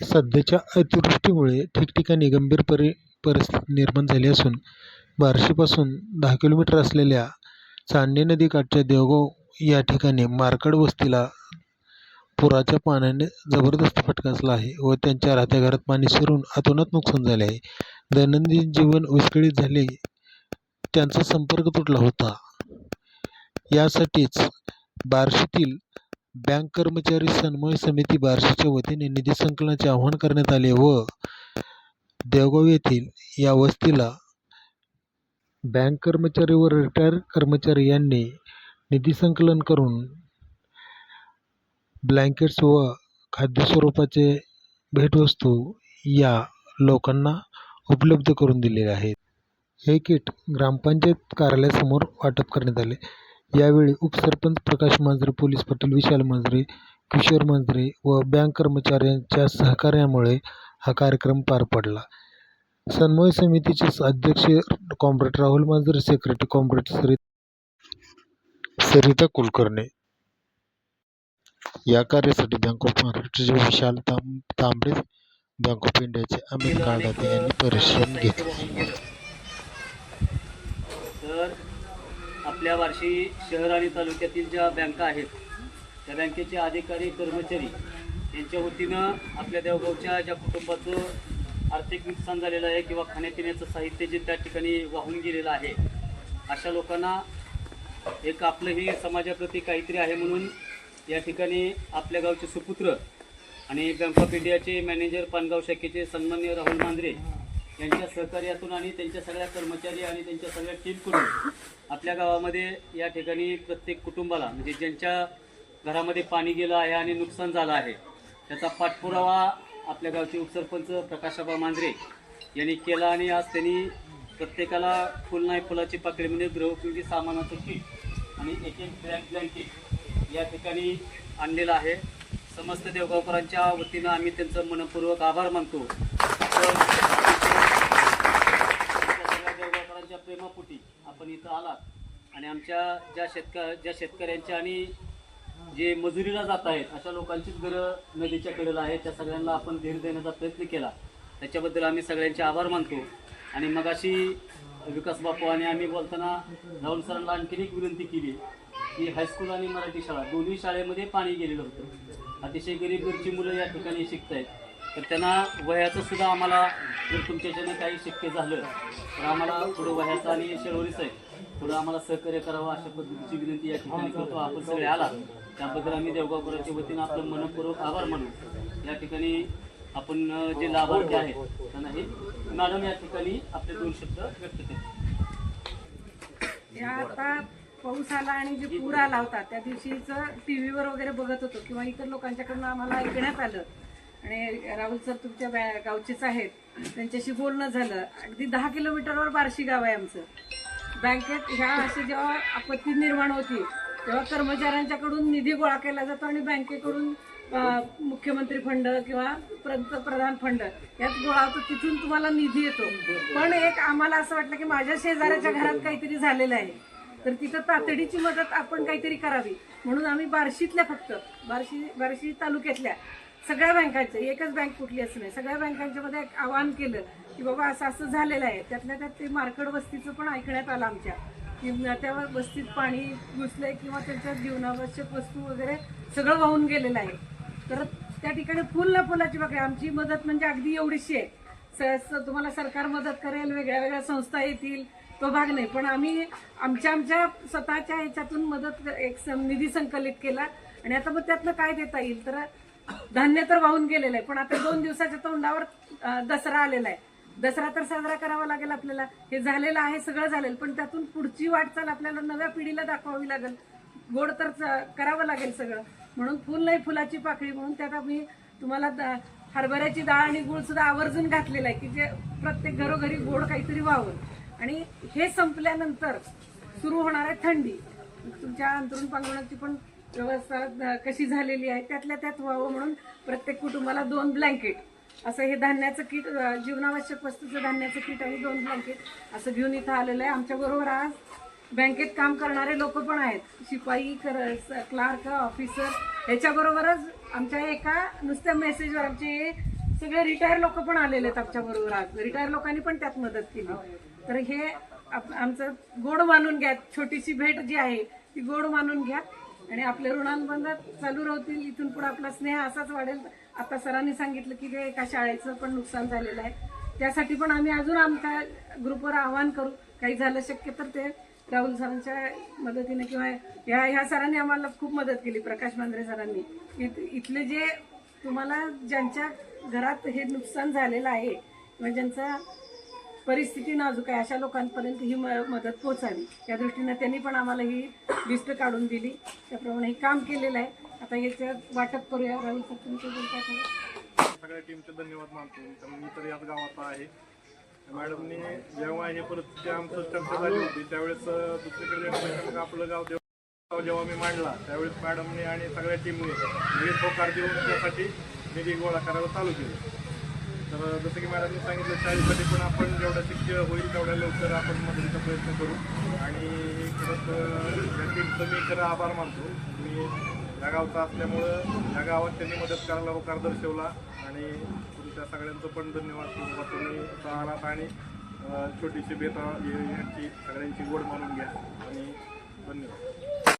सध्याच्या अतिवृष्टीमुळे ठिकठिकाणी गंभीर परि परिस्थिती निर्माण झाली असून बार्शीपासून दहा किलोमीटर असलेल्या चांडणी नदीकाठच्या देवगाव या ठिकाणी मार्कड वस्तीला पुराच्या पाण्याने जबरदस्त फटकासला आहे व त्यांच्या राहत्या घरात पाणी शिरून अतोनात नुकसान झाले आहे. दैनंदिन जीवन विस्कळीत झाले त्यांचा संपर्क तुटला होता. यासाठीच बार्शीतील बँक कर्मचारी सन्मान समिती बार्शीच्या वतीने निधी संकलनाचे आवाहन करण्यात आले व देवगाव येथील या वस्तीला बँक कर्मचारी व रिटायर कर्मचारी यांनी निधी संकलन करून ब्लँकेट्स व खाद्य स्वरूपाचे भेटवस्तू या लोकांना उपलब्ध करून दिलेले आहेत. हे किट ग्रामपंचायत कार्यालयासमोर वाटप करण्यात आले. यावेळी उपसरपंच प्रकाश मांजरे पोलीस पाटील विशाल मांजरे किशोर मांजरे व बँक कर्मचाऱ्यांच्या सहकार्यामुळे हा कार्यक्रम पार पडला. समन्वय समितीचे अध्यक्ष comrade Rahul Manjare secretary comrade सरि सरिता कुलकर्णी. या कार्यासाठी बँक ऑफ महाराष्ट्राचे विशाल तांब तांबडे बँक ऑफ इंडियाचे अमित काळदाते यांनी परिश्रम घेतले तर आपल्या बार्शी शहर आणि तालुक्यातील ज्या बँका आहेत त्या बँकेचे अधिकारी कर्मचारी यांच्या वतीनं आपल्या देवगावच्या ज्या कुटुंबाचं आर्थिक नुकसान झालेलं आहे किंवा खाण्यापिण्याचं साहित्य जे त्या ठिकाणी वाहून गेलेलं आहे अशा लोकांना एक आपलंही समाजाप्रती काहीतरी आहे म्हणून या ठिकाणी आपल्या गावचे सुपुत्र आणि बँक ऑफ इंडियाचे मॅनेजर पानगाव शाखेचे सन्मान्य राहुल मांजरे यांच्या सहकार्यातून आणि त्यांच्या सगळ्या कर्मचारी आणि त्यांच्या सगळ्या टीमकडून आपल्या गावामध्ये या ठिकाणी प्रत्येक कुटुंबाला म्हणजे ज्यांच्या घरामध्ये पाणी गेलं आहे आणि नुकसान झालं आहे त्याचा पाठपुरावा आपल्या गावचे उपसरपंच प्रकाशाबा मांजरे यांनी केला आणि आज त्यांनी प्रत्येकाला फुल नाही फुलाची पाकळी म्हणजे गृहोपयोगी सामानाचं किट आणि एक एक ब्लँक ब्लँकेट या ठिकाणी आणलेलं आहे. समस्त देवगावकरांच्या वतीनं आम्ही त्यांचं मनपूर्वक आभार मानतो आमच्या सगळ्या देवगावकरांच्या प्रेमापोटी आपण इथं आलात. आणि आमच्या ज्या शेतक ज्या शेतकऱ्यांच्या आणि जे मजुरीला जात आहेत अशा लोकांचीच घरं नदीच्या कडेला आहेत. त्या सगळ्यांना आपण धीर देण्याचा प्रयत्न केला. त्याच्याबद्दल आम्ही सगळ्यांचे आभार मानतो. आणि मग अशी विकास बापू आणि आम्ही बोलताना राहुल सरांना आणखीन एक विनंती केली की हायस्कूल आणि मराठी शाळा दोन्ही शाळेमध्ये पाणी गेलेलं होतं. अतिशय गरीब घरची मुलं या ठिकाणी शिकत आहेत तर त्यांना वह्याचं सुद्धा आम्हाला जर तुमच्याच्यानं काही शक्य झालं तर आम्हाला थोडं वह्याचं आणि शेळवरीचं आहे. थोडं आम्हाला सहकार्य करावं अशा पद्धतीची विनंती या ठिकाणी करतो. आपण सगळे आला त्याबद्दल आम्ही देवगावकरांच्या वतीनं आपलं मनपूर्वक आभार मानू. या ठिकाणी आपण जे लाभार्थी आहेत त्यांना हे मॅडम या ठिकाणी आपले दोन शब्द व्यक्त करतील या आता पाऊस आला आणि जे पूर आला होता त्या दिवशीच टी व्हीवर वगैरे बघत होतो किंवा इतर लोकांच्याकडून आम्हाला ऐकण्यात आलं. आणि राहुल सर तुमच्या गावचेच आहेत. त्यांच्याशी बोलणं झालं. अगदी दहा किलोमीटरवर बार्शी गाव आहे आमचं. बँकेत ह्या अशी जेव्हा आपत्ती निर्माण होती तेव्हा कर्मचाऱ्यांच्याकडून निधी गोळा केला जातो आणि बँकेकडून मुख्यमंत्री फंड किंवा पंतप्रधान फंड यात गोळा होतो. तिथून तुम्हाला निधी येतो. पण एक आम्हाला असं वाटलं की माझ्या शेजाऱ्याच्या घरात काहीतरी झालेलं आहे. तर तिथं तातडीची मदत आपण काहीतरी करावी. म्हणून आम्ही बार्शीतल्या फक्त बार्शी बार्शी तालुक्यातल्या सगळ्या बँकांचं एकच बँक कुठली असं नाही. सगळ्या बँकांच्या मध्ये एक आवाहन केलं की बाबा असं असं झालेलं आहे. त्यातल्या त्यात ते मार्कड वस्तीचं पण ऐकण्यात आलं आमच्या. की त्या वस्तीत पाणी घुसलंय किंवा त्यांच्या जीवनावश्यक वस्तू वगैरे सगळं वाहून गेलेलं आहे. तर त्या ठिकाणी फुल ना फुलाची बघा आमची मदत म्हणजे अगदी एवढीशी आहे. स- तुम्हाला सरकार मदत करेल वेगळ्या वेगळ्या संस्था येतील तो भाग नाही. पण आम्ही आमच्या आमच्या स्वतःच्या ह्याच्यातून मदत एक सं- निधी संकलित केला आणि आता मग त्यातनं काय देता येईल? तर धान्य तर वाहून गेलेलं आहे. पण आता दोन दिवसाच्या तोंडावर दसरा आलेला आहे. दसरा तर साजरा करावा लागेल आपल्याला. हे झालेलं आहे सगळं झालेलं. पण त्यातून पुढची वाटचाल आपल्याला नव्या पिढीला दाखवावी लागेल. गोड तर च- करावं लागेल सगळं. म्हणून फुल नाही फुलाची पाकळी. म्हणून त्यात आम्ही तुम्हाला हरभऱ्याची डाळ आणि गुळ सुद्धा आवर्जून घातलेला आहे की जे प्रत्येक घरोघरी गोड काहीतरी व्हावं. आणि हे संपल्यानंतर सुरू होणार आहे थंडी. तुमच्या अंतरुण पांगवण्याची पण व्यवस्था कशी झालेली आहे त्यातल्या त्यात व्हावं म्हणून प्रत्येक कुटुंबाला दोन ब्लँकेट असं हे धान्याचं किट जीवनावश्यक वस्तूचं धान्याचं किट आणि दोन ब्लँकेट असं घेऊन इथं आलेलं आहे. आमच्याबरोबर आज बँकेत काम करणारे लोक पण आहेत. शिपाई कर क्लार्क ऑफिसर ह्याच्याबरोबरच आमच्या एका नुसत्या मेसेजवर आमचे सगळे रिटायर लोक पण आलेले आहेत आमच्याबरोबर आज. रिटायर लोकांनी पण त्यात मदत केली. तर हे आप- आमचं गोड मानून घ्या. छोटीशी भेट जी आहे ती गोड मानून घ्या. आणि आपले ऋणानुबंध चालू राहतील इथून पुढे आपला स्नेह असाच वाढेल. आता सरांनी सांगितलं की ते एका शाळेचं पण नुकसान झालेलं आहे. त्यासाठी पण आम्ही अजून आमच्या ग्रुपवर आवाहन करू. काही झालं शक्य तर ते राहुल सरांच्या मदतीने किंवा ह्या ह्या सरांनी आम्हाला खूप मदत केली प्रकाश मांद्रे सरांनी. इत- इथले जे तुम्हाला ज्यांच्या घरात हे नुकसान झालेलं आहे किंवा ज्यांचा परिस्थिती नाजूक आहे. अशा लोकांपर्यंत ही म- मदत पोचावी या दृष्टीनं त्यांनी पण आम्हाला ही लिस्ट काढून दिली. त्याप्रमाणे हे काम केलेलं आहे. आता याचं वाटप करूया. राहुल सर तुमचं सगळ्या टीमचे धन्यवाद मानतो. कारण मी तर याच गावात आहे. मॅडमनी जेव्हा हे परिस्थिती आमचं चर्चा झाली होती त्यावेळेस दुसरीकडे आपलं गाव देव जेव्हा मी मांडला त्यावेळेस मॅडमने आणि सगळ्या टीमने लगेच होकार देऊन त्यासाठी निधी गोळा करायला चालू केली. तर जसं की मॅडमने सांगितलं शाळेसाठी पण आपण जेवढं शक्य होईल तेवढ्या लवकर आपण मदतीचा प्रयत्न करू. आणि खरंच अं, या टीमचं मी खरं आभार मानतो. मी या गावचा असल्यामुळं या गावात त्यांनी मदत करायला होकार दर्शवला. आणि तुमच्या सगळ्यांचं पण धन्यवाद की बाबा तुम्ही इथं आलात आणि छोटीशी बेता यांची सगळ्यांची गोड मानून घ्या. आणि धन्यवाद.